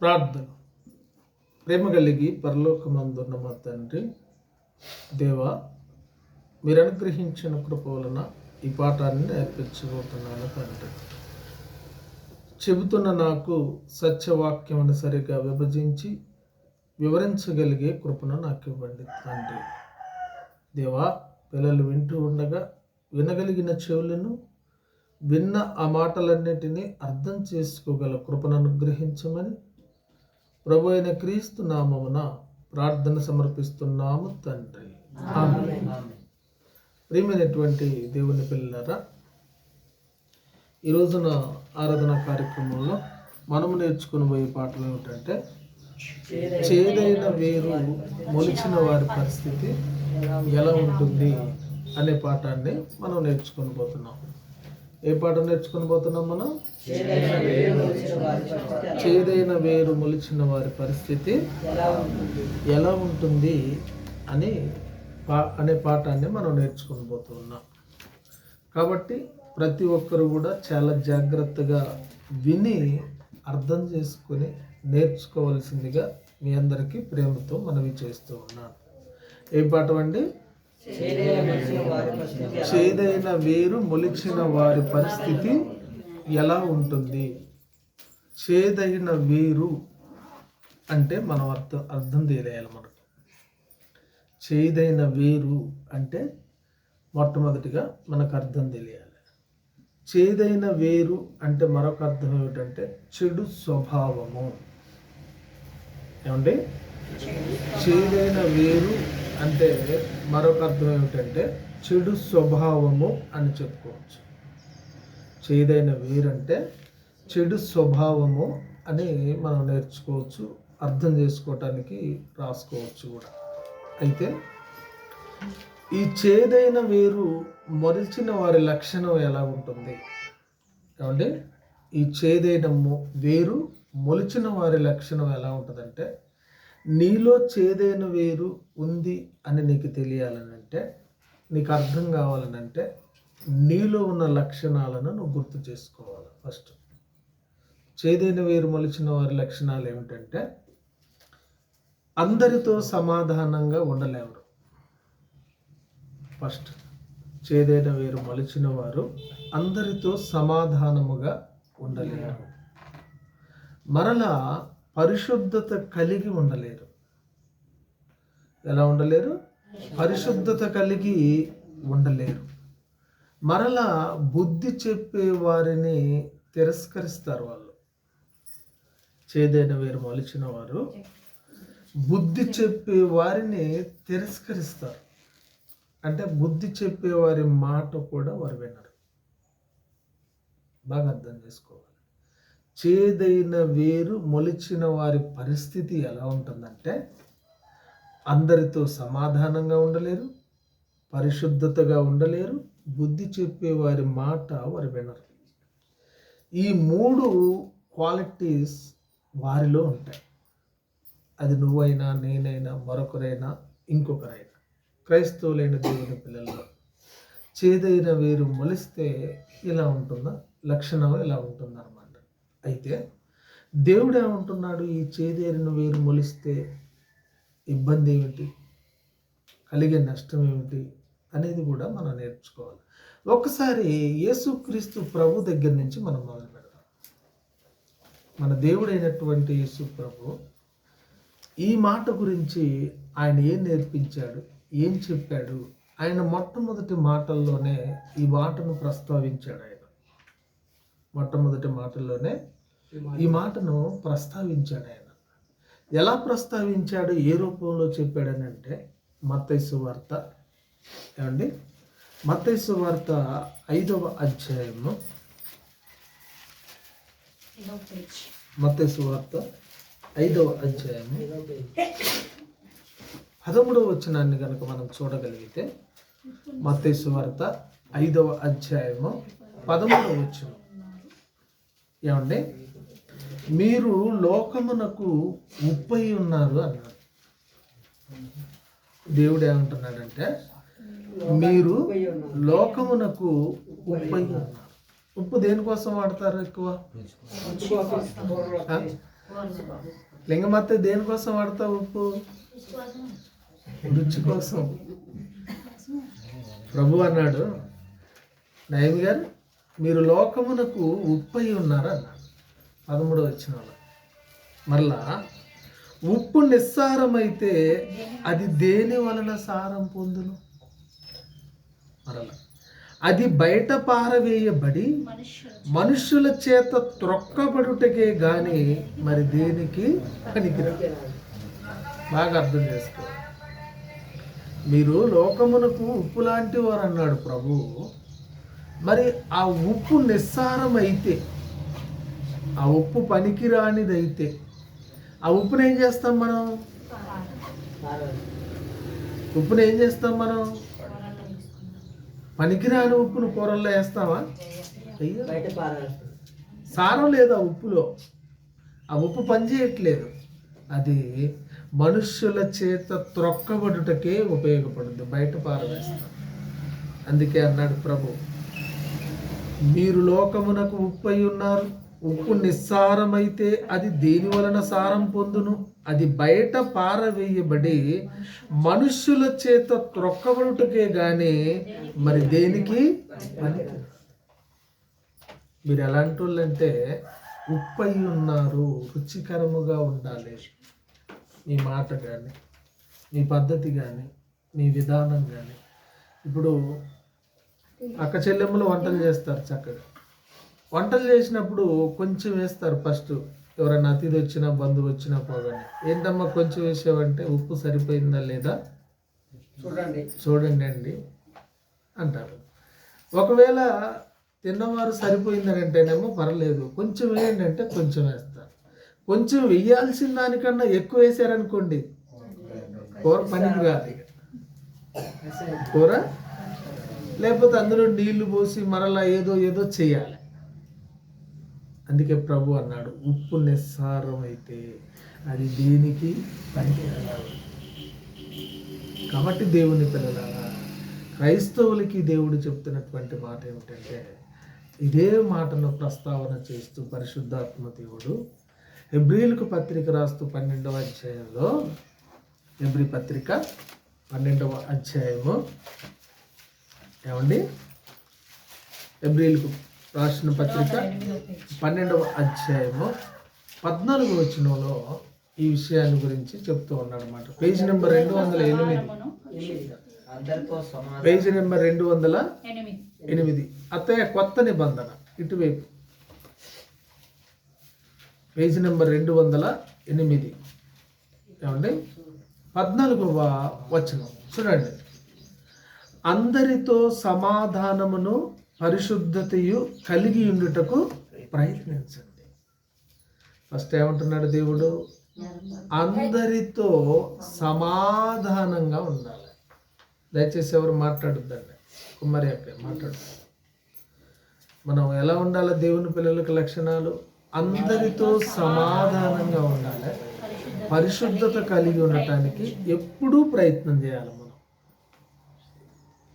ప్రార్థన. ప్రేమ కలిగి పరలోకమందున్న మా తండ్రి దేవా మీరు అనుగ్రహించిన కృప వలన ఈ పాఠాన్ని నేర్పించబోతున్నాను తండ్రి. చెబుతున్న నాకు సత్యవాక్యం సరిగా విభజించి వివరించగలిగే కృపను నాకు ఇవ్వండి తండ్రి. దేవా పిల్లలు వింటూ ఉండగా వినగలిగిన చెవులను విన్న ఆ మాటలన్నిటినీ అర్థం చేసుకోగల కృపను అనుగ్రహించమని ప్రభు అయిన క్రీస్తు నామమున ప్రార్థన సమర్పిస్తున్నాము తండ్రి. ప్రియమైనటువంటి దేవుని పిల్లరా ఈ రోజున ఆరాధన కార్యక్రమంలో మనము నేర్చుకుని పోయే పాఠం ఏమిటంటే చేదైన వేరు మొలిచిన వారి పరిస్థితి ఎలా ఉంటుంది అనే పాఠాన్ని మనం నేర్చుకొని పోతున్నాం. ఏ పాఠం నేర్చుకొని పోతున్నాం మనం? చేదైన వేరు మొలిచిన వారి పరిస్థితి ఎలా ఉంటుంది? అని పా అనే పాఠాన్ని మనం నేర్చుకొని పోతున్నాం కాబట్టి ప్రతి ఒక్కరు కూడా చాలా జాగ్రత్తగా విని అర్థం చేసుకొని నేర్చుకోవాల్సిందిగా మీ అందరికీ ప్రేమతో మనవి చేస్తూ ఉన్నాను. ఏ పాఠం అండి? చేదైన వేరు మొలిచిన వారి పరిస్థితి ఎలా ఉంటుంది? చేదైన వేరు అంటే మనం అర్థం అర్థం తెలియాలి మనకు చేదైన వేరు అంటే మొట్టమొదటిగా మనకు అర్థం తెలియాలి. చేదైన వేరు అంటే మరొక అర్థం ఏమిటంటే చెడు స్వభావము. ఏమండి? చేదైన వేరు అంటే మరొక అర్థం ఏమిటంటే చెడు స్వభావము అని చెప్పుకోవచ్చు. చేదైన వేరు అంటే చెడు స్వభావము అని మనం నేర్చుకోవచ్చు అర్థం చేసుకోవటానికి రాసుకోవచ్చు కూడా. అయితే ఈ చేదైన వేరు మొలిచిన వారి లక్షణం ఎలా ఉంటుంది? ఏమంటే ఈ చేదైన వేరు మొలిచిన వారి లక్షణం ఎలా ఉంటుందంటే నీలో చేదైన వేరు ఉంది అని నీకు తెలియాలనంటే నీకు అర్థం కావాలనంటే నీలో ఉన్న లక్షణాలను నువ్వు గుర్తు చేసుకోవాలి ఫస్ట్. చేదైన వేరు మొలిచిన వారి లక్షణాలు ఏమిటంటే అందరితో సమాధానంగా ఉండలేవరు. ఫస్ట్ చేదైన వేరు మలిచిన వారు అందరితో సమాధానముగా ఉండలేరు. మరలా పరిశుద్ధత కలిగి ఉండలేరు. ఎలా ఉండలేరు? పరిశుద్ధత కలిగి ఉండలేరు. మరలా బుద్ధి చెప్పే వారిని తిరస్కరిస్తారు వాళ్ళు. చేదైన వేరు మొలిచిన వారు బుద్ధి చెప్పే వారిని తిరస్కరిస్తారు. అంటే బుద్ధి చెప్పే వారి మాట కూడా వారు వినరు. బాగా అర్థం చేసుకోవాలి. చేదైన వేరు మొలిచిన వారి పరిస్థితి ఎలా ఉంటుందంటే అందరితో సమాధానంగా ఉండలేరు పరిశుద్ధతగా ఉండలేరు బుద్ధి చెప్పే వారి మాట వారు వినరు. ఈ మూడు క్వాలిటీస్ వారిలో ఉంటాయి. అది నువ్వైనా నేనైనా మరొకరైనా ఇంకొకరైనా. క్రైస్తవులైన దేవుని పిల్లల్లో చేదైన వేరు మొలిస్తే ఇలా ఉంటుందా? లక్షణం ఇలా ఉంటుందన్నమాట. అయితే దేవుడు ఏమంటున్నాడు ఈ చేదేరిన వేరు మొలిస్తే ఇబ్బంది ఏమిటి? కలిగే నష్టం ఏమిటి? అనేది కూడా మనం నేర్చుకోవాలి. ఒక్కసారి యేసుక్రీస్తు ప్రభు దగ్గర నుంచి మనం మొదలు పెడదాం. మన దేవుడైనటువంటి యేసు ప్రభు ఈ మాట గురించి ఆయన ఏం నేర్పించాడు? ఏం చెప్పాడు? ఆయన మొట్టమొదటి మాటల్లోనే ఈ మాటను ప్రస్తావించాడు ఆయన. మొట్టమొదటి మాటల్లోనే ఈ మాటను ప్రస్తావించాడు ఆయన. ఎలా ప్రస్తావించాడు? ఏ రూపంలో చెప్పాడనంటే మత్తైసు వార్త. ఏమండి? మత్తైసు వార్త ఐదవ అధ్యాయము. మత్తైసు వార్త ఐదవ అధ్యాయము. పదమూడవ వచనాన్ని కనుక మనం చూడగలిగితే మత్తైసు వార్త ఐదవ అధ్యాయము పదమూడవ వచనం. ఏమండి? మీరు లోకమునకు ఉప్పై ఉన్నారు అన్నాడు. దేవుడు ఏమంటున్నాడంటే మీరు లోకమునకు ఉప్పై ఉన్నారు. ఉప్పు దేనికోసం వాడతారు ఎక్కువ? లింగమత్త దేనికోసం వాడతావు ఉప్పు? రుచి కోసం. ప్రభు అన్నాడు నయమి గారు మీరు లోకమునకు ఉప్పై ఉన్నారు అన్నాడు పదమూడు వచ్చిన మరలా ఉప్పు నిస్సారమైతే అది దేని వలన సారం పొందును? మరలా అది బయట పారవేయబడి మనుషుల చేత త్రొక్కబడుటకే గాని మరి దేనికి? పనికిరాదు. బాగా అర్థం చేసుకో. మీరు లోకమునకు ఉప్పు లాంటి వారు అన్నాడు ప్రభు. మరి ఆ ఉప్పు నిస్సారమైతే ఆ ఉప్పు పనికిరానిదైతే. ఆ ఉప్పుని ఏం చేస్తాం మనం? ఉప్పుని ఏం చేస్తాం మనం? పనికిరాని ఉప్పును కూరల్లో పారేస్తాం సారం లేదు ఆ ఉప్పులో. ఆ ఉప్పు పనిచేయట్లేదు. అది మనుష్యుల చేత త్రొక్కబడుటకే ఉపయోగపడుతుంది బయట పారవేస్తాం అందుకే అన్నాడు ప్రభు మీరు లోకమునకు ఉప్పు అయి ఉన్నారు. ఉప్పు నిస్సారమైతే అది దేని వలన సారం పొందును? అది బయట పారవేయబడి మనుష్యుల చేత త్రొక్కబడుటకే గాని మరి దేనికి? మీరు ఎలాంటి వాళ్ళంటే ఉప్పు అయి ఉన్నారు రుచికరముగా ఉండాలి. నీ మాట కానీ నీ పద్ధతి కానీ నీ విధానం కానీ ఇప్పుడు అక్క చెల్లెమ్మలు వంటలు చేస్తారు చక్కగా. వంటలు చేసినప్పుడు కొంచెం వేస్తారు ఫస్ట్. ఎవరైనా అతిథి వచ్చినా బంధువు వచ్చినా పోగానే. ఏంటమ్మా కొంచెం వేసావంటే ఉప్పు సరిపోయిందా లేదా? చూడండి. చూడండి అండి. అంటారు. ఒకవేళ తిన్నవారు సరిపోయిందని అంటేనేమో పర్లేదు. కొంచెం వేయండి అంటే కొంచెం వేస్తారు. కొంచెం వేయాల్సిన దానికన్నా ఎక్కువ వేసారనుకోండి కూర పనికి రాదు ఇక. కూర? లేకపోతే అందులో నీళ్ళు పోసి మరలా ఏదో ఏదో చేయాలి. అందుకే ప్రభు అన్నాడు ఉప్పు నిస్సారం అయితే అది దేనికి పనికిరాదు. కాబట్టి దేవుని పిల్లలారా క్రైస్తవులకి దేవుడు చెప్తున్నటువంటి మాట ఏమిటంటే ఇదే మాటను ప్రస్తావన చేస్తూ పరిశుద్ధాత్మ దేవుడు ఎబ్రిల్కు పత్రిక రాస్తూ పన్నెండవ అధ్యాయంలో ఎబ్రి పత్రిక పన్నెండవ అధ్యాయము ఏమండి? ఎబ్రిల్కు రాసిన పత్రిక పన్నెండవ అధ్యాయము పద్నాలుగు వచనంలో ఈ విషయాన్ని గురించి చెప్తూ ఉన్నాడు అనమాట పేజీ నెంబర్ రెండు వందల ఎనిమిది. అందరితో సమాధానం. పేజీ నెంబర్ రెండు వందల ఎనిమిది. ఎనిమిది. అత్తయ్య కొత్త నిబంధన. ఇటువైపు. పేజీ నెంబర్ రెండు వందల ఎనిమిది. ఏమండి? పద్నాలుగవ వచనం. చూడండి. అందరితో సమాధానమును పరిశుద్ధతయు కలిగి ఉండుటకు ప్రయత్నించండి. ఫస్ట్ ఏమంటున్నాడు దేవుడు? అందరితో సమాధానంగా ఉండాలి. దయచేసి ఎవరు మాట్లాడుద్దండి. కుమారి అక్క మాట్లాడు మనం ఎలా ఉండాలి? దేవుని పిల్లలకు లక్షణాలు? అందరితో సమాధానంగా ఉండాలి. పరిశుద్ధత కలిగి ఉండటానికి ఎప్పుడూ ప్రయత్నం చేయాలి మనం.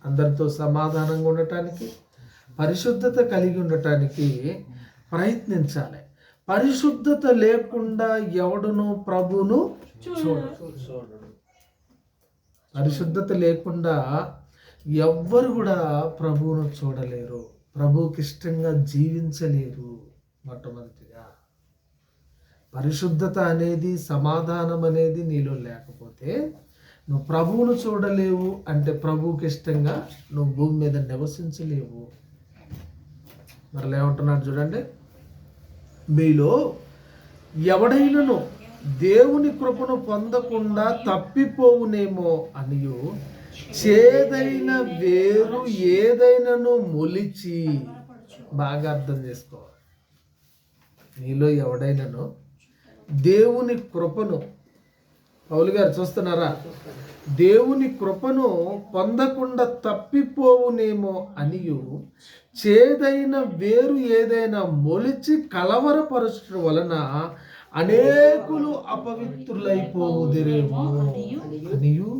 అందరితో సమాధానంగా ఉండటానికి పరిశుద్ధత కలిగి ఉండటానికి ప్రయత్నించాలి. పరిశుద్ధత లేకుండా ఎవడును ప్రభును చూడడు. పరిశుద్ధత లేకుండా ఎవ్వరు కూడా ప్రభువును చూడలేరు. ప్రభువుకి ఇష్టంగా జీవించలేరు మొట్టమొదటిగా. పరిశుద్ధత అనేది సమాధానం అనేది నీలో లేకపోతే నువ్వు ప్రభువును చూడలేవు అంటే ప్రభువుకి ఇష్టంగా నువ్వు భూమి మీద నివసించలేవు. మరలా ఏమంటున్నాడు చూడండి. మీలో ఎవడైనను దేవుని కృపను పొందకుండా తప్పిపోవునేమో అనియు చేదైన వేరు ఏదైనను మొలిచి బాగా అర్థం చేసుకోవాలి మీలో ఎవడైనను దేవుని కృపను పౌలు గారు చూస్తున్నారా? దేవుని కృపను పొందకుండా తప్పిపోవునేమో అనియు. చేదైన వేరు ఏదైనా మొలిచి కలవరపరచడం వలన అనేకులు అపవిత్రులైపోవుదిరేమో అనియు.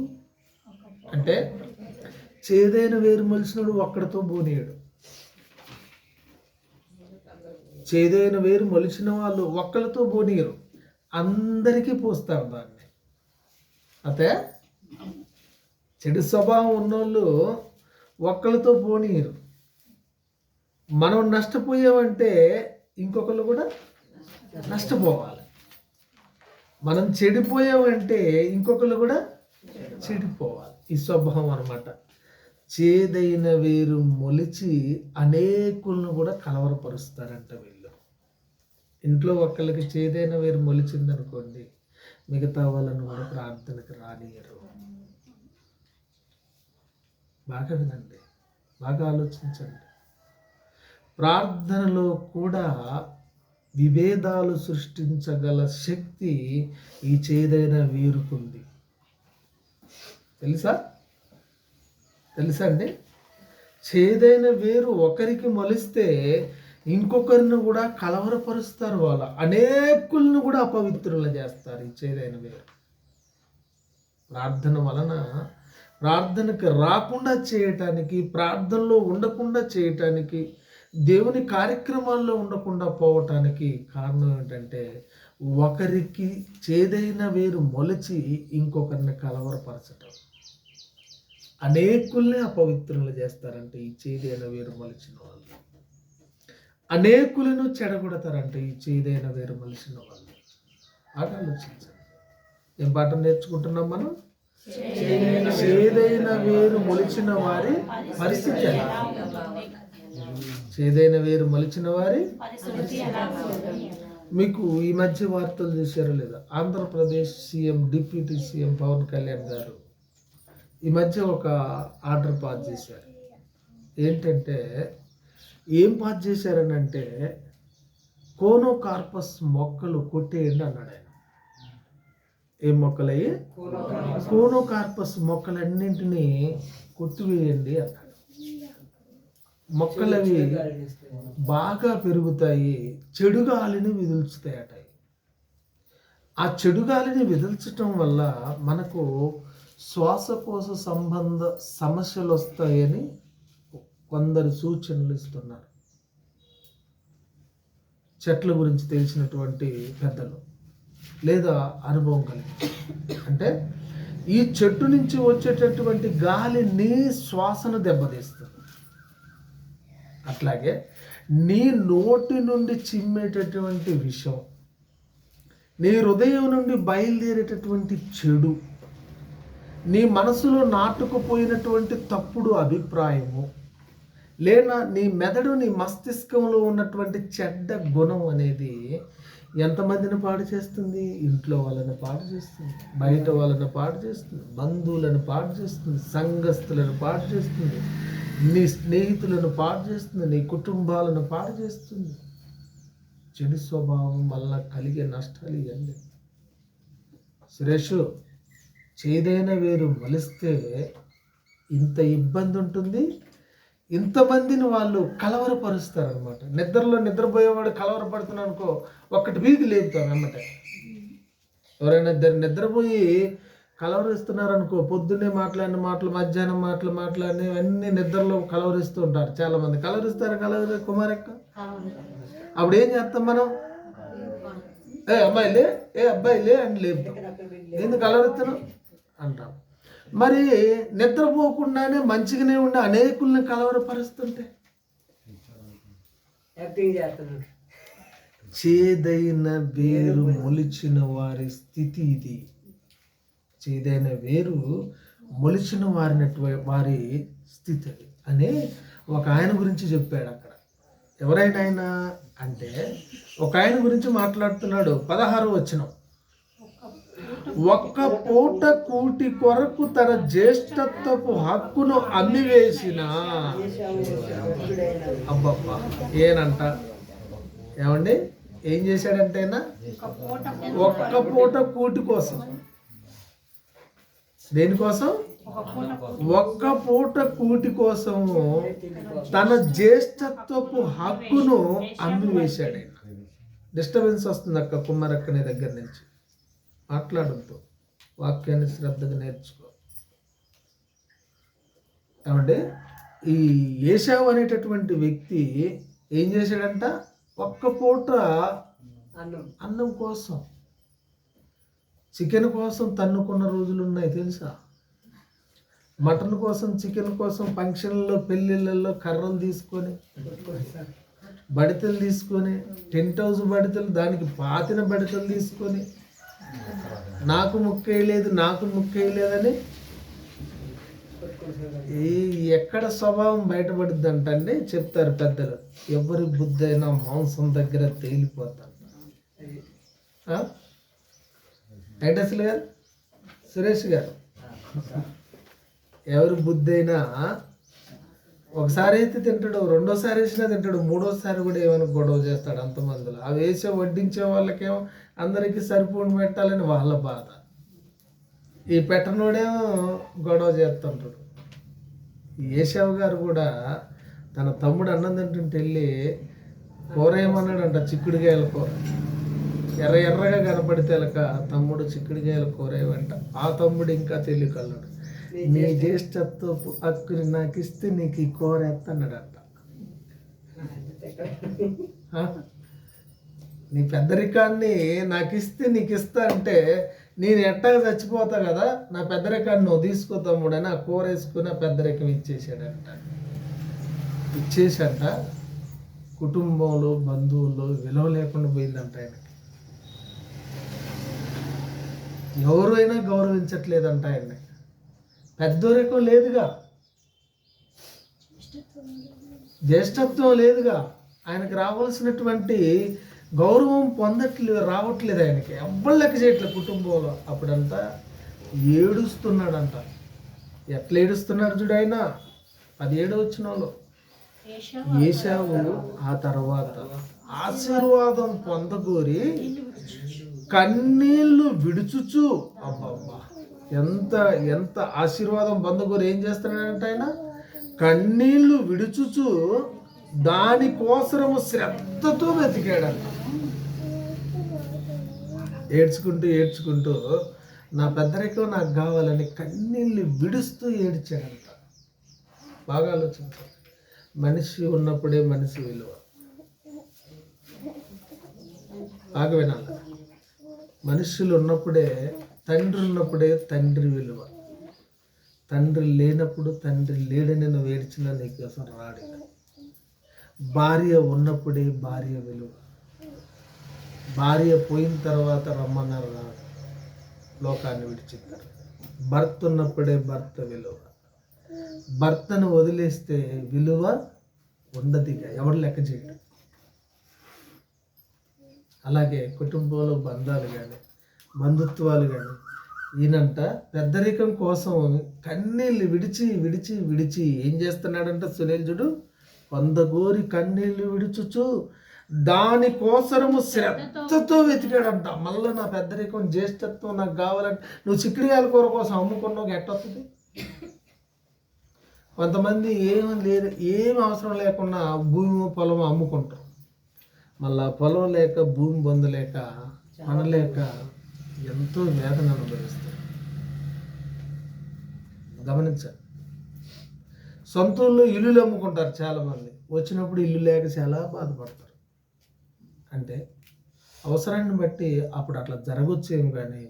అంటే చేదైన వేరు మొలిచినడు ఒక్కడితో బోనీయడు చేదైన వేరు మొలిచిన వాళ్ళు ఒక్కరితో బోనీయరు అందరికీ పూస్తారు దాన్ని. అయితే చెడు స్వభావం ఉన్నోళ్ళు ఒక్కరితో పోనీయరు. మనం నష్టపోయామంటే ఇంకొకరు కూడా నష్టపోవాలి. మనం చెడిపోయామంటే ఇంకొకరు కూడా చెడిపోవాలి. ఈ స్వభావం అనమాట చేదైన వేరు మొలిచి అనేకులను కూడా కలవరపరుస్తారంట వీళ్ళు. ఇంట్లో ఒకళ్ళకి చేదైన వేరు మొలిచిందనుకోండి మిగతా వాళ్ళను కూడా ప్రార్థనకు రానియరు బాగా వినండి బాగా ఆలోచించండి. ప్రార్థనలో కూడా విభేదాలు సృష్టించగల శక్తి ఈ చేదైన వీరుకుంది. తెలుసా? తెలుసా అండి? చేదైన వేరు ఒకరికి మొలిస్తే ఇంకొకరిని కూడా కలవరపరుస్తారు వాళ్ళ. అనేకులను కూడా అపవిత్రులు చేస్తారు ఈ చేదైన వేరు ప్రార్థన వలన ప్రార్థనకి రాకుండా చేయటానికి ప్రార్థనలో ఉండకుండా చేయటానికి దేవుని కార్యక్రమాల్లో ఉండకుండా పోవటానికి కారణం ఏంటంటే ఒకరికి చేదైన వేరు మొలచి ఇంకొకరిని కలవరపరచటం. అనేకుల్ని అపవిత్రులు చేస్తారంటే ఈ చేదైన వేరు మొలిచిన వాళ్ళు. అనేకులను చెడగొడతారంటే ఈ చేదైన వేరు మొలిచిన వాళ్ళు బాగా ఆలోచించండి. ఏం పాఠం నేర్చుకుంటున్నాం మనం? చేదైన వేరు మొలిచిన వారి పరిస్థితి చేదైన వేరు మొలిచిన వారి మీకు ఈ మధ్య వార్తలు చూసారో లేదా? Andhra Pradesh CM deputy CM Pawan Kalyan garu ఈ మధ్య ఒక ఆర్డర్ పాస్ చేశారు. ఏంటంటే ఏం పాస్ చేశారని అంటే కోనోకార్పస్ మొక్కలు కొట్టేయండి అన్నాడు ఆయన. ఏం మొక్కలయ్యి? కోనోకార్పస్. మొక్కలన్నింటినీ కొట్టివేయండి అన్నాడు. మొక్కలవి బాగా పెరుగుతాయి చెడు గాలిని విదుల్చుతాయట. ఆ చెడు గాలిని విదిల్చటం వల్ల మనకు శ్వాసకోశ సంబంధ సమస్యలు వస్తాయని కొందరు సూచనలు ఇస్తున్నారు. చెట్ల గురించి తెలిసినటువంటి పెద్దలు లేదా అనుభవం కలిగి అంటే ఈ చెట్టు నుంచి వచ్చేటటువంటి గాలి నీ శ్వాసను దెబ్బతీస్తుంది. అట్లాగే నీ నోటి నుండి చిమ్మేటటువంటి విషం నీ హృదయం నుండి బయలుదేరేటటువంటి చెడు నీ మనసులో నాటుకుపోయినటువంటి తప్పుడు అభిప్రాయము లేనా నీ మెదడు నీ మస్తిష్కంలో ఉన్నటువంటి చెడ్డ గుణం అనేది ఎంతమందిని పాడు చేస్తుంది? ఇంట్లో వాళ్ళని పాడు చేస్తుంది బయట వాళ్ళని పాడు చేస్తుంది బంధువులను పాడు చేస్తుంది సంఘస్థులను పాడు చేస్తుంది నీ స్నేహితులను పాడు చేస్తుంది నీ కుటుంబాలను పాడు చేస్తుంది. చెడు స్వభావం వల్ల కలిగే నష్టాలు ఇవన్నీ. సురేష్ చేదైన వేరు మలిస్తే ఇంత ఇబ్బంది ఉంటుంది ఇంతమందిని వాళ్ళు కలవరపరుస్తారు అనమాట నిద్రలో నిద్రపోయేవాడు కలవరపడుతున్నాడు అనుకో ఒక్కటి వీధి లేపుతారు అన్నమాట. ఎవరైనా ఇద్దరు నిద్రపోయి కలవరిస్తున్నారు అనుకో పొద్దున్నే మాట్లాడిన మాటలు మధ్యాహ్నం మాటలు మాట్లాడిన అన్ని నిద్రలో కలవరిస్తూ ఉంటారు చాలా మంది కలవరిస్తారు కలవరి కుమారక్క? అప్పుడు ఏం చేస్తాం మనం? ఏ అమ్మాయిలే ఏ అబ్బాయిలే అని లేపుతాం. ఎందుకు కలవరిస్తున్నాం అంటాం. మరి నిద్రపోకుండానే మంచిగానే ఉండి అనేకుల్ని కలవరపరుస్తుంటే? చేదైన వేరు మొలిచిన వారి స్థితి ఇది. చేదైన వేరు మొలిచిన వారినటు వారి స్థితి అది అని ఒక ఆయన గురించి చెప్పాడు అక్కడ. ఎవరైనా ఆయన అంటే ఒక ఆయన గురించి మాట్లాడుతున్నాడు. పదహారు వచ్చినాం ఒక్క పూట కూటి కొరకు తన జ్యేష్ఠత్వపు హక్కును అమ్మివేసిన. అబ్బబ్బా ఏనంట? ఏమండి? ఏం చేశాడంటే ఒక్క పూట కూటి కోసం. దేనికోసం ఒక్క పూట కూటి కోసము తన జ్యేష్ఠత్వపు హక్కును అమ్మివేశాడు ఆయన డిస్టర్బెన్స్ వస్తుంది అక్క కుమ్మరక్కని దగ్గర నుంచి. మాట్లాడంతో వాక్యాన్ని శ్రద్ధగా నేర్చుకో. ఏమంటే ఈ ఏషావు అనేటటువంటి వ్యక్తి ఏం చేశాడంట? ఒక్క పూట అన్నం. అన్నం కోసం చికెన్ కోసం తన్నుకున్న రోజులు ఉన్నాయి తెలుసా? మటన్ కోసం చికెన్ కోసం ఫంక్షన్లలో పెళ్ళిళ్ళల్లో కర్రలు తీసుకొని బడితలు తీసుకొని టెంట్ హౌస్ బడితలు దానికి పాతిన బడితలు తీసుకొని నాకు ముక్కేయలేదు నాకు ముక్కేయలేదని ఈ ఎక్కడ స్వభావం బయటపడుద్ది అంటే చెప్తారు పెద్దలు. ఎవరి బుద్ధి అయినా మాంసం దగ్గర తేలిపోతారు. ఆ? వెంకటేశ్వర గారు? సురేష్ గారు? ఎవరి బుద్ధి అయినా ఒకసారి అయితే తింటాడు రెండోసారి వేసినా తింటాడు మూడోసారి కూడా ఏమైనా గొడవ చేస్తాడు అంతమందిలో. అవి వేసే వడ్డించే వాళ్ళకేమో అందరికీ సరిపోని పెట్టాలని వాళ్ళ బాధ. ఈ పెట్టనోడేమో గొడవ చేస్తుంటాడు. ఏషావు గారు కూడా తన తమ్ముడు అన్నం తింటుంటే వెళ్ళి కూర ఏమన్నాడంట? చిక్కుడుకాయల కూర. ఎర్ర ఎర్రగా కనపడితే తమ్ముడు చిక్కుడుకాయల కూర ఏమంట? ఆ తమ్ముడు ఇంకా తెలియకన్నాడు నీ జ్యేష్ఠత్వపు హక్కుని నాకు ఇస్తే నీకు ఈ కూర ఎత్తన్నాడంట? నీ పెద్దరికాన్ని నాకు ఇస్తే నీకు ఇస్తా అంటే నేను ఎట్టాగా చచ్చిపోతా కదా నా పెద్దరికాన్ని నువ్వు తీసుకో తమ్ముడు అని ఆ కూర వేసుకుని ఆ పెద్దరికం ఇచ్చేసాడంట. ఇచ్చేసంట కుటుంబంలో బంధువుల్లో విలువ లేకుండా పోయిందంట ఆయనకి. ఎవరు అయినా గౌరవించట్లేదంట ఆయన్ని. పెద్దరికం లేదుగా. జ్యేష్ఠత్వం లేదుగా. ఆయనకు రావాల్సినటువంటి గౌరవం పొందట్లేదు రావట్లేదు ఆయనకి. ఎవ్వరు లెక్క చేయట్లేదు కుటుంబంలో అప్పుడంతా ఏడుస్తున్నాడంట. ఎట్లా ఏడుస్తున్నాడు చూడు ఆయన? పదిహేడు వచ్చిన వాళ్ళు. ఏసావు ఆ తర్వాత. ఆశీర్వాదం పొందగోరి కన్నీళ్ళు విడుచుచు. అబ్బబ్బా. ఎంత ఎంత ఆశీర్వాదం పొందగోరి ఏం చేస్తున్నాడంట ఆయన? కన్నీళ్ళు విడుచుచు దానికోసరము శ్రద్ధతో వెతికాడంట. ఏడ్చుకుంటూ ఏడ్చుకుంటూ నా పెద్దరికం నాకు కావాలని కన్నీళ్ళు విడుస్తూ ఏడ్చాడంట. బాగా ఆలోచించాలి మనిషి ఉన్నప్పుడే మనిషి విలువ. బాగా వినాలి. మనుషులు ఉన్నప్పుడే తండ్రి ఉన్నప్పుడే తండ్రి విలువ. తండ్రి లేనప్పుడు తండ్రి లేడని నువ్వు ఏడ్చినా నీకోసం రాడు. భార్య ఉన్నప్పుడే భార్య విలువ. భార్య పోయిన తర్వాత రమ్మన్నారు రాడు లోకాన్ని విడిచిస్తారు భర్త ఉన్నప్పుడే భర్త విలువ. భర్తను వదిలేస్తే విలువ ఉండదిగా ఎవరు లెక్క చేయడం అలాగే కుటుంబంలో బంధాలు కానీ బంధుత్వాలు కానీ ఈయనంట పెద్దరికం కోసం కన్నీళ్ళు విడిచి విడిచి విడిచి ఏం చేస్తున్నాడంట సునీల్ చూడు? వందగోరి కన్నీళ్ళు విడుచుచు దానికోసరము శ్రద్ధతో వెతికాడంట. మళ్ళీ నా పెద్దరికం జ్యేష్ఠత్వం నాకు కావాలంటే నువ్వు చిక్కుడుకాయల కూర కోసం అమ్ముకున్నావు ఎట్టొస్తుంది కొంతమంది ఏమీ లేదు ఏం అవసరం లేకుండా భూమి పొలం అమ్ముకుంటారు. మళ్ళా పొలం లేక భూమి పొందలేక అనలేక ఎంతో వేదన అనుభవిస్తారు. గమనించాలి. సొంత ఇల్లులు అమ్ముకుంటారు చాలామంది. వచ్చినప్పుడు ఇల్లు లేక చాలా బాధపడతారు. అంటే అవసరాన్ని బట్టి అప్పుడు అట్లా జరగొచ్చేం కానీ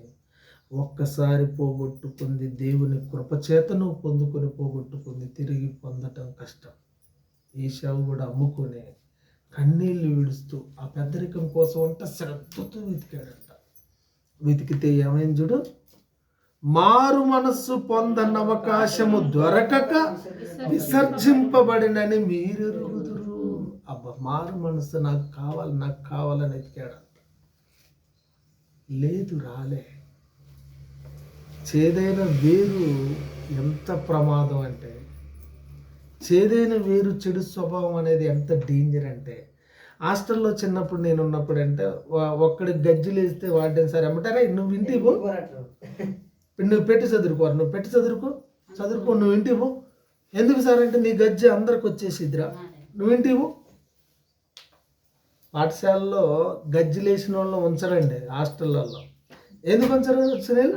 ఒక్కసారి పోగొట్టుకుంది దేవుని కృపచేతను పొందుకొని పోగొట్టుకుంది తిరిగి పొందటం కష్టం. ఈ షావు కూడా అమ్ముకొని కన్నీళ్ళు విడుస్తూ ఆ పెద్దరికం కోసం అంట శ్రద్ధతో వెతికాడంట. వెతికితే ఏమైంది చూడు? మారు మనస్సు పొందన్న అవకాశము దొరకక విసర్జింపబడినని మీరు మారు మనస్సు నాకు కావాలి నాకు కావాలని ఎతికాడంట లేదు రాలే. చేదైన వేరు ఎంత ప్రమాదం అంటే చేదైన వేరు చెడు స్వభావం అనేది ఎంత డేంజర్ అంటే హాస్టల్లో చిన్నప్పుడు నేను ఉన్నప్పుడు అంటే ఒక్కడికి గజ్జలు వేస్తే వాడిని సరే అమ్మటారా నువ్వు ఇంటికి పో. నువ్వు పెట్టి చదువుకోరు నువ్వు పెట్టి చదువుకో చదువుకో నువ్వు ఇంటికి పో. ఎందుకు సార్ అంటే నీ గజ్జి అందరికి వచ్చేసిద్దిరా. నువ్వు ఇంటికి పో. పాఠశాలలో గజ్జిలేసిన వాళ్ళు ఉంచరండి హాస్టళ్ళల్లో. ఎందుకు ఉంచరు సునీల్?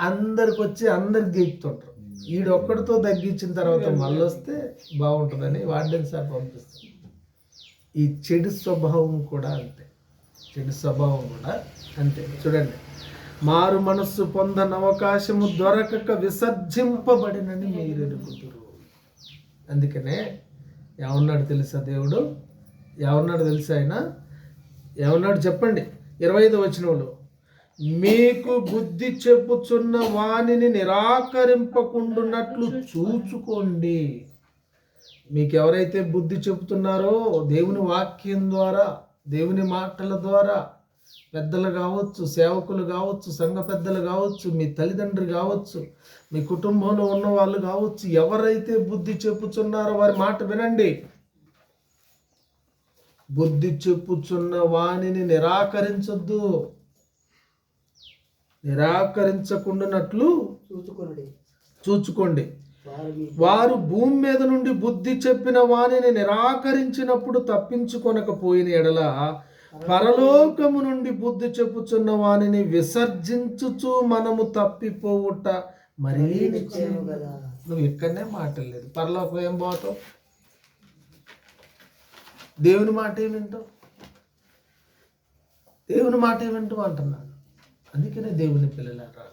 అందరికి వచ్చి అందరికి గీక్తుంటారు. ఈడొక్కడితో తగ్గించిన తర్వాత మళ్ళీ వస్తే బాగుంటుందని వార్డెన్ సార్ పంపిస్తారు. ఈ చెడు స్వభావం కూడా అంతే. చెడు స్వభావం కూడా అంతే. చూడండి. మారు మనస్సు పొందని అవకాశము దొరకక విసర్జింపబడినని మీరు అనుకుంటారు అందుకనే ఏమన్నాడు తెలుసా దేవుడు? ఎవరినాడు తెలుసా ఆయన? ఎవరినాడు చెప్పండి. ఇరవై ఐదు వచనంలో మీకు బుద్ధి చెప్పుచున్న వానిని నిరాకరింపకుండున్నట్లు చూచుకోండి. మీకు ఎవరైతే బుద్ధి చెబుతున్నారో దేవుని వాక్యం ద్వారా దేవుని మాటల ద్వారా పెద్దలు కావచ్చు సేవకులు కావచ్చు సంఘ పెద్దలు కావచ్చు మీ తల్లిదండ్రులు కావచ్చు మీ కుటుంబంలో ఉన్న వాళ్ళు కావచ్చు ఎవరైతే బుద్ధి చెప్పుచున్నారో వారి మాట వినండి. బుద్ధి చెప్పుచున్న వానిని నిరాకరించొద్దు. నిరాకరించకుండానట్లు చూసుకునుడి చూచుకోండి. వారు భూమి మీద నుండి బుద్ధి చెప్పిన వానిని నిరాకరించినప్పుడు తప్పించుకొనకపోయిన ఎడల పరలోకము నుండి బుద్ధి చెప్పుచున్న వానిని విసర్జించుచు మనము తప్పిపోవుట మరీ నిశ్చయము కదా నువ్వు ఇక్కడనే మాటలేదు పరలోకం ఏం పోతావు? దేవుని మాట ఏం వింటావు? దేవుని మాట ఏం వింటావు అంటున్నాను. అందుకనే దేవుని పిల్లలారా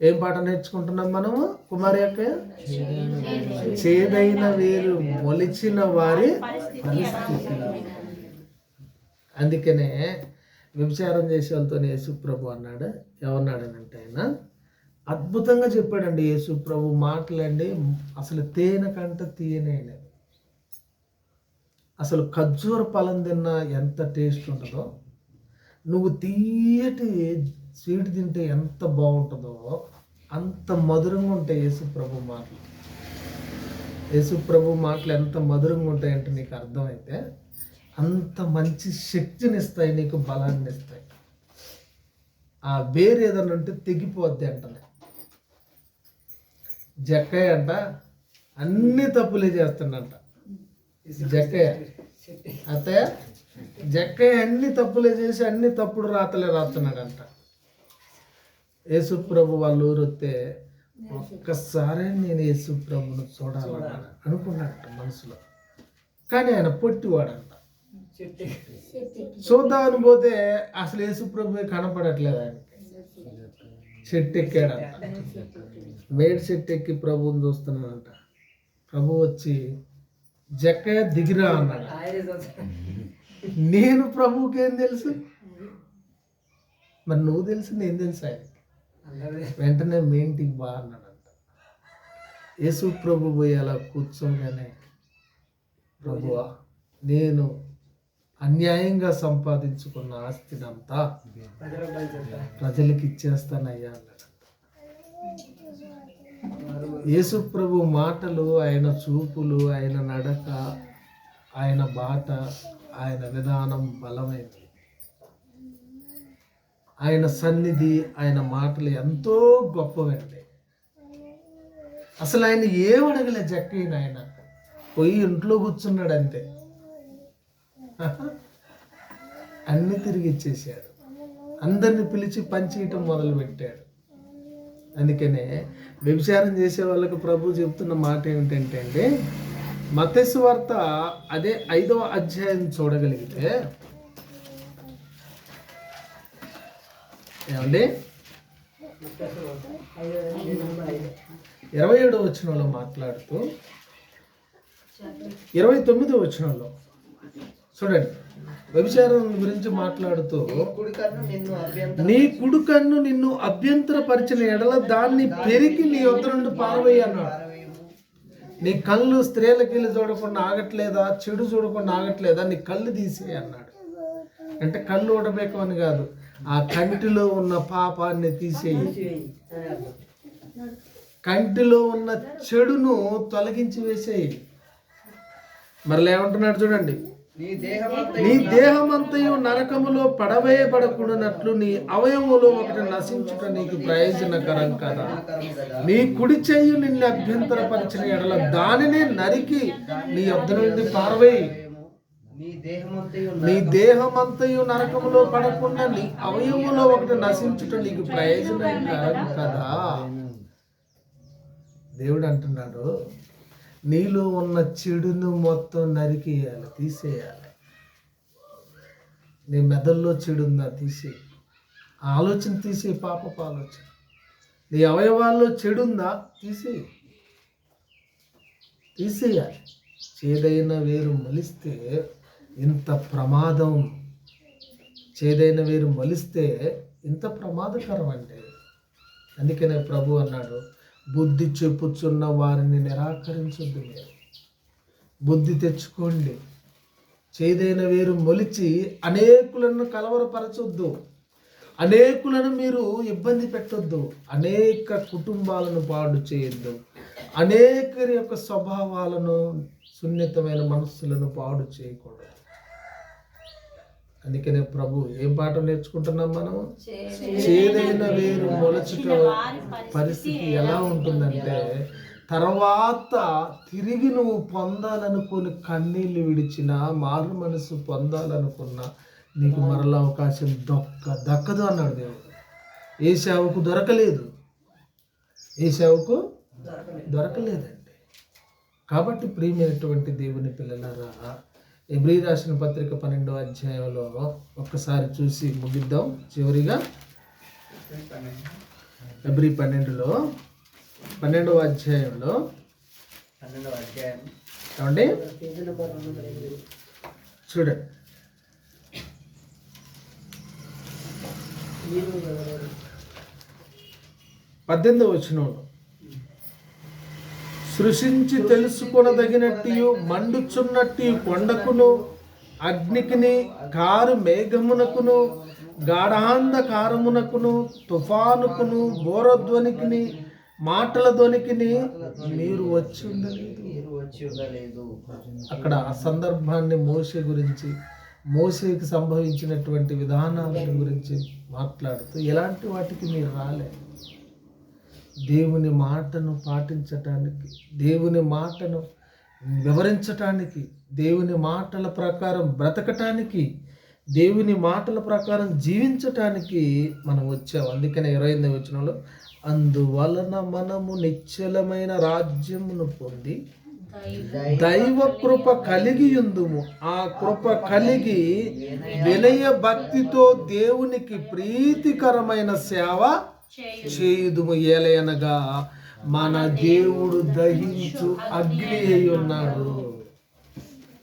ఏం పాట నేర్చుకుంటున్నాం మనము? కుమారి యొక్క చేదైన వేరు మొలిచిన వారి పరిస్థితి. అందుకనే వ్యభిచారం చేసే వాళ్ళతో యేసుప్రభు అన్నాడు. ఎవరన్నాడనంటే ఆయన? అద్భుతంగా చెప్పాడండి యేసుప్రభు మాటలండి. అసలు తేనె కంట అసలు ఖర్జూర ఫలం తిన్నా ఎంత టేస్ట్ ఉంటుందో నువ్వు తీయటి స్వీట్ తింటే ఎంత బాగుంటుందో అంత మధురంగా ఉంటాయి యేసుప్రభు మాటలు. యేసుప్రభు మాటలు ఎంత మధురంగా ఉంటాయంటే నీకు అర్థమైతే అంత మంచి శక్తిని ఇస్తాయి నీకు బలాన్ని ఇస్తాయి ఆ వేరు ఏదన్నా ఉంటే తెగిపోద్ది అంటలే. జక్కయ్య అంట అన్ని తప్పులే చేస్తుండంట. జక్కయ్య. అత్తయ్య జక్కయ్య అన్ని తప్పులే చేసి అన్ని తప్పుడు రాతలే రాస్తున్నాడంట. యేసుప్రభు వాళ్ళ ఊరు వస్తే ఒక్కసారి నేను యేసుప్రభును చూడాలన్నాడు అనుకున్నాడట మనసులో. కానీ ఆయన పొట్టివాడంట. చూద్దామని పోతే అసలు యేసుప్రభు కనపడట్లేదు? ఆయనకి చెట్టు ఎక్కాడంట మేడ్ చెట్టు ఎక్కి ప్రభువుని చూస్తున్నాడంట. ప్రభు వచ్చి జక్కయ్య దిగిరా అన్నాడు. నేను ప్రభువుకి ఏం తెలుసు? మరి నువ్వు తెలుసు నేను తెలుసు వెంటనే మీ ఇంటికి బా అన్నాడంట. యేసు ప్రభు పోయి అలా కూర్చోగానే ప్రభువా నేను అన్యాయంగా సంపాదించుకున్న ఆస్తినంతా ప్రజలకు ఇచ్చేస్తానయ్యా యేసు ప్రభు మాటలు ఆయన చూపులు ఆయన నడక ఆయన బాట ఆయన విధానం బలమైంది. ఆయన సన్నిధి ఆయన మాటలు ఎంతో గొప్పవండి. అసలు ఆయన ఏమడగలే జక్కైన ఆయన పోయి ఇంట్లో కూర్చున్నాడు అంతే అన్ని తిరిగి ఇచ్చేసాడు అందరిని పిలిచి పంచేయటం మొదలు పెట్టాడు అందుకనే వ్యభిచారం చేసే వాళ్ళకు ప్రభు చెప్తున్న మాట ఏమిటంటే అండి మతస్సు వార్త అదే ఐదవ అధ్యాయం చూడగలిగితే ఏమండి? ఇరవై ఏడవ వాళ్ళు మాట్లాడుతూ ఇరవై తొమ్మిదో వచనంలో చూడండి. వ్యభిచారం గురించి మాట్లాడుతూ నీ కుడు కన్ను నిన్ను అభ్యంతరపరిచిన ఎడల దాన్ని పెరికి నీ వద్ద నుండి పారవేయి అన్నాడు. నీ కళ్ళు స్త్రీలకి చూడకుండా ఆగట్లేదా? చెడు చూడకుండా ఆగట్లేదా? నీ కళ్ళు తీసి అన్నాడు. అంటే కళ్ళు ఊడబేకం అని కాదు ఆ కంటిలో ఉన్న పాపాన్ని తీసేయి. కంటిలో ఉన్న చెడును తొలగించి వేసేయి. మరలా ఏమంటున్నాడు చూడండి. నీ దేహమంతా నీ దేహమంతయు నరకములో పడవేయబడకుండానట్లు నీ అవయములో ఒకటి నశించుట నీకు ప్రయోజనకరం కదా. నీ కుడి చెయ్యి నిన్ను అభ్యంతరపరిచిన ఎడల దానిని నరికి నీ యొద్ద నుండి పారవేయి. నీ దేహమంతయు నరకములో పడకుండా నీ అవయములో ఒకటి నశించుట నీకు ప్రయోజనకరం కదా. దేవుడు అంటున్నాడు నీలో ఉన్న చెడును మొత్తం నరికేయాలి తీసేయాలి. నీ మెదల్లో చెడు ఉందా తీసి ఆలోచన తీసే పాపపు ఆలోచన. నీ అవయవాల్లో చెడు ఉందా తీసేయాలి. చేదైన వేరు మలిస్తే ఇంత ప్రమాదం. చేదైన వేరు మలిస్తే ఇంత ప్రమాదకరం అంటే. అందుకనే ప్రభు అన్నాడు బుద్ధి చెప్పుచున్న వారిని నిరాకరించొద్దు మీరు. బుద్ధి తెచ్చుకోండి. చేదైన వేరు మొలిచి అనేకులను కలవరపరచొద్దు. అనేకులను మీరు ఇబ్బంది పెట్టొద్దు. అనేక కుటుంబాలను పాడు చేయొద్దు. అనేకరి యొక్క స్వభావాలను సున్నితమైన మనస్సులను పాడు చేయకూడదు. అందుకనే ప్రభు ఏం పాఠం నేర్చుకుంటున్నాం మనం చేదైన వేరు మొలచుట పరిస్థితి ఎలా ఉంటుందంటే తర్వాత తిరిగి నువ్వు పొందాలనుకుని కన్నీళ్ళు విడిచిన మారు మనసు పొందాలనుకున్నా నీకు మరలా అవకాశం దొక్క దక్కదు అన్నాడు దేవుడు. ఏ సేవకు దొరకలేదు. ఏ సేవకు దొరకలేదండి. కాబట్టి ప్రియమైనటువంటి దేవుని పిల్లలారా ఎబ్రి రాసిన పత్రిక పన్నెండో అధ్యాయంలో ఒక్కసారి చూసి ముగిద్దాం. చివరిగా ఎబ్రి పన్నెండులో పన్నెండవ అధ్యాయంలో. పన్నెండవ అధ్యాయం. ఏమండి? చూడండి. పద్దెనిమిదవ వచనంలో. సృష్టించి తెలుసుకొనదగినట్టు మండుచున్నట్టు కొండకును అగ్నికిని కారు మేఘమునకును గాఢాంధకారమునకును తుఫానుకును బోరధ్వనికిని మాటల ధ్వనికిని మీరు వచ్చి ఉండలేదు మీరు వచ్చి ఉండలేదు అక్కడ ఆ సందర్భాన్ని మోసే గురించి మోసేకి సంభవించినటువంటి విధానాల గురించి మాట్లాడుతూ ఎలాంటి వాటికి మీరు రాలేదు. దేవుని మాటను పాటించటానికి దేవుని మాటను వివరించటానికి దేవుని మాటల ప్రకారం బ్రతకటానికి దేవుని మాటల ప్రకారం జీవించటానికి మనం వచ్చాం. అందుకనే ఇరవై ఎనిమిది వచ్చినలో అందువలన మనము నిశ్చలమైన రాజ్యమును పొంది దైవ కృప కలిగి ఉందుము. ఆ కృప కలిగి వినయ భక్తితో దేవునికి ప్రీతికరమైన సేవ చేయుదుము ఏలయనగా మన దేవుడు దహించు అగ్ని అయి ఉన్నాడు.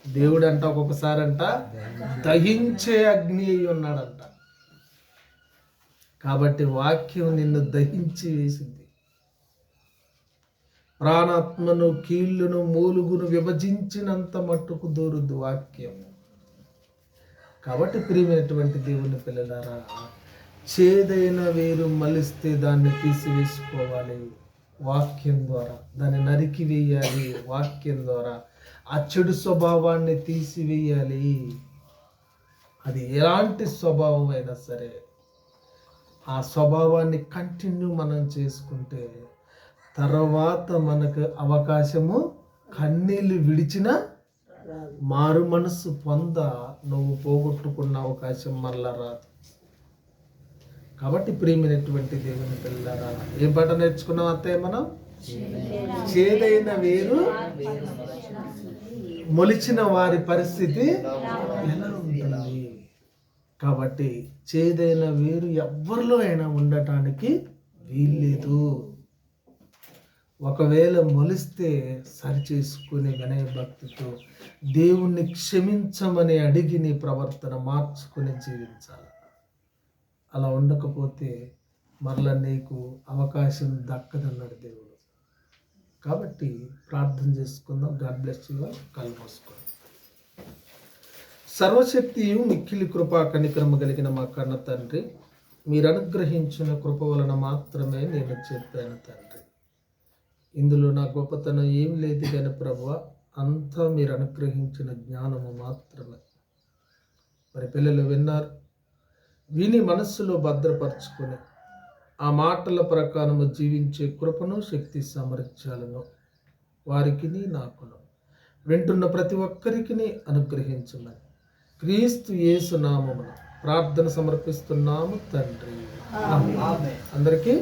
దేవుడు అంట ఒక్కొక్కసారి అంట దహించే అగ్ని అయి ఉన్నాడంట. కాబట్టి వాక్యం నిన్ను దహించి వేసింది. ప్రాణాత్మను కీళ్ళును మూలుగును విభజించినంత మట్టుకు దూరుద్దు వాక్యం కాబట్టి ప్రియమైనటువంటి దేవుని పిల్లలారా చేదైన వేరు మలిస్తే దాన్ని తీసివేసుకోవాలి. వాక్యం ద్వారా దాన్ని నరికి వేయాలి. వాక్యం ద్వారా ఆ చెడు స్వభావాన్ని తీసివేయాలి. అది ఎలాంటి స్వభావం అయినా సరే ఆ స్వభావాన్ని కంటిన్యూ మనం చేసుకుంటే తర్వాత మనకు అవకాశము కన్నీళ్ళు విడిచిన మారు మనసు పొంద నువ్వు పోగొట్టుకున్న అవకాశం మళ్ళా రాదు. కాబట్టి ప్రియమైనటువంటి దేవుని పిల్లరా ఏ పాట నేర్చుకున్నాం అత్తయ్య మనం? చేదైన వేరు మొలిచిన వారి పరిస్థితి ఎలా ఉంటుంది? కాబట్టి చేదైన వేరు ఎవ్వరిలో అయినా ఉండటానికి వీల్లేదు. ఒకవేళ మొలిస్తే సరిచేసుకునే వినయ భక్తితో దేవుణ్ణి క్షమించమని అడిగి నీ ప్రవర్తన మార్చుకుని జీవించాలి. అలా ఉండకపోతే మరలా నీకు అవకాశం దక్కదన్నాడు దేవుడు. కాబట్టి ప్రార్థన చేసుకుందాం. గాడ్ బ్లెస్ యూ కళ్ళు మూసుకోండి. సర్వశక్తియు మిక్కిలి కృపా కనికరమ కలిగిన మా కన్న తండ్రి మీరు అనుగ్రహించిన కృప వలన మాత్రమే నేను చెప్పాను తండ్రి. ఇందులో నా గొప్పతనం ఏం లేదు కానీ ప్రభు అంతా మీరు అనుగ్రహించిన జ్ఞానము మాత్రమే. మరి పిల్లలు విన్నారు విని మనస్సులో భద్రపరుచుకొని ఆ మాటల ప్రకారము జీవించే కృపను శక్తి సామర్థ్యాలను వారికి నాకును. వింటున్న ప్రతి ఒక్కరికి అనుగ్రహించమని క్రీస్తు యేసు నామమున ప్రార్థన సమర్పిస్తున్నాము తండ్రి. అందరికీ